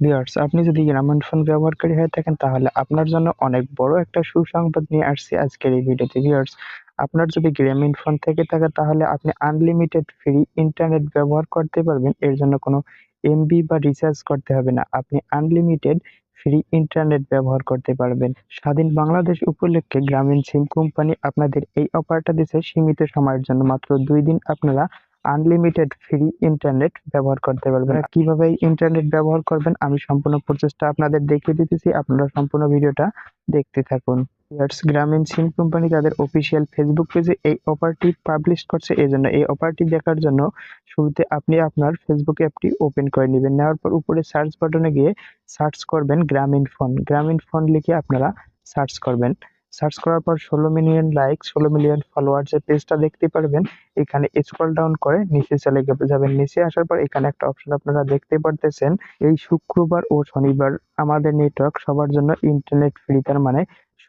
Viewers আপনি যদি গ্রামীণ ফোন ব্যবহারকারী হয়ে থাকেন, তাহলে আপনার জন্য অনেক বড় একটা সুসংবাদ নিয়ে আসছি আজকের এই ভিডিওতে ভিউয়ার্স আপনার যদি গ্রামীণ ফোন থেকে থাকে, তাহলে আপনি আনলিমিটেড ফ্রি ইন্টারনেট ব্যবহার করতে পারবেন। এর জন্য কোনো এমবি বা রিচার্জ করতে হবে না। আপনি আনলিমিটেড ফ্রি ইন্টারনেট ব্যবহার করতে পারবেন। স্বাধীন বাংলাদেশ উপলক্ষে গ্রামীণ সিম কোম্পানি আপনাদের এই অফারটা দিচ্ছে সীমিত সময়ের জন্য। মাত্র দুই দিন আপনারা আনলিমিটেড ফ্রি ইন্টারনেট ব্যবহার করতে পারবেন। কীভাবে ইন্টারনেট ব্যবহার করবেন, আমি সম্পূর্ণ প্রচেষ্টা আপনাদের দেখিয়ে দিতেছি। আপনারা সম্পূর্ণ ভিডিওটা দেখতে থাকুন। ইয়ার্স গ্রামীণ সিম কোম্পানি তাদের অফিসিয়াল ফেসবুক পেজে এই অফারটি পাবলিশ করছে। এই জন্য এই অফারটি দেখার জন্য শুরুতে আপনি আপনার ফেসবুক অ্যাপটি ওপেন করে নেবেন। নেওয়ার পর উপরে সার্চ বাটনে গিয়ে সার্চ করবেন গ্রামীণ ফোন গ্রামীণ ফোন লিখে আপনারা সার্চ করবেন। সার্চ করার পর ষোলো মিলিয়ন লাইক ষোলো মিলিয়ন ফলোয়ার যে পেজটা দেখতে পারবেন। এখানে স্ক্রল ডাউন করে নিচে চলে যাবেন। নিচে আসার পর এখানে একটা অপশন আপনারা দেখতে পারতেছেন। এই শুক্রবার ও শনিবার আমাদের নেটওয়ার্ক সবার জন্য ইন্টারনেট ফ্রি তার মানে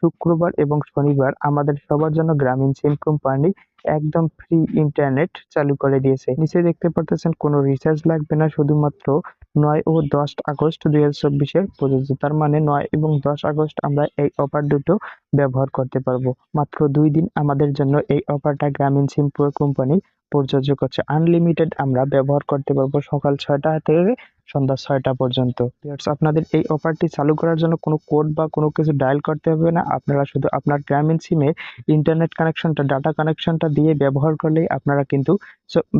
শুক্রবার এবং শনিবার আমাদের সবার জন্য গ্রামীণ সিম কোম্পানি একদম ফ্রি ইন্টারনেট চালু করে দিয়েছে। নিচে দেখতে পারতেছেন কোনো রিচার্জ লাগবে না। শুধুমাত্র নয় ও দশ আগস্ট দুই হাজার চব্বিশের প্রযোজ্য। তার মানে নয় এবং দশ আগস্ট আমরা এই অফার দুটো ব্যবহার করতে পারব। মাত্র দুই দিন আমাদের জন্য এই অফারটা গ্রামীণ সিম্পোর কোম্পানি প্রযোজ্য করছে। আনলিমিটেড আমরা ব্যবহার করতে পারব সকাল ছয়টা থেকে সন্ধ্যা ছয়টা পর্যন্ত। Viewers, আপনাদের এই অফারটি চালু করার জন্য কোনো কোড বা কোনো কিছু ডায়াল করতে হবে না। আপনারা শুধু আপনার গ্রামীণ সিমে ইন্টারনেট কানেকশনটা ডাটা কানেকশনটা দিয়ে ব্যবহার করলেই আপনারা কিন্তু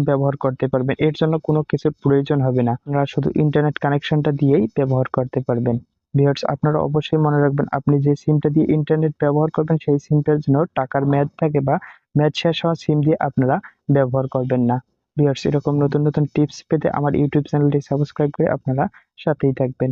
ব্যবহার করতে পারবেন। এর জন্য কোনো কিছুর প্রয়োজন হবে না। আপনারা শুধু ইন্টারনেট কানেকশনটা দিয়েই ব্যবহার করতে পারবেন। ভিউয়ার্স আপনারা অবশ্যই মনে রাখবেন আপনি যে সিমটা দিয়ে ইন্টারনেট ব্যবহার করবেন সেই সিমটার জন্য টাকার মেয়াদ থাকে বা মেয়াদ শেষ হওয়া সিম দিয়ে আপনারা ব্যবহার করবেন না। ভিউয়ার্স এরকম নতুন নতুন টিপস পেতে আমার ইউটিউব চ্যানেলটি সাবস্ক্রাইব করে আপনারা সাথেই থাকবেন।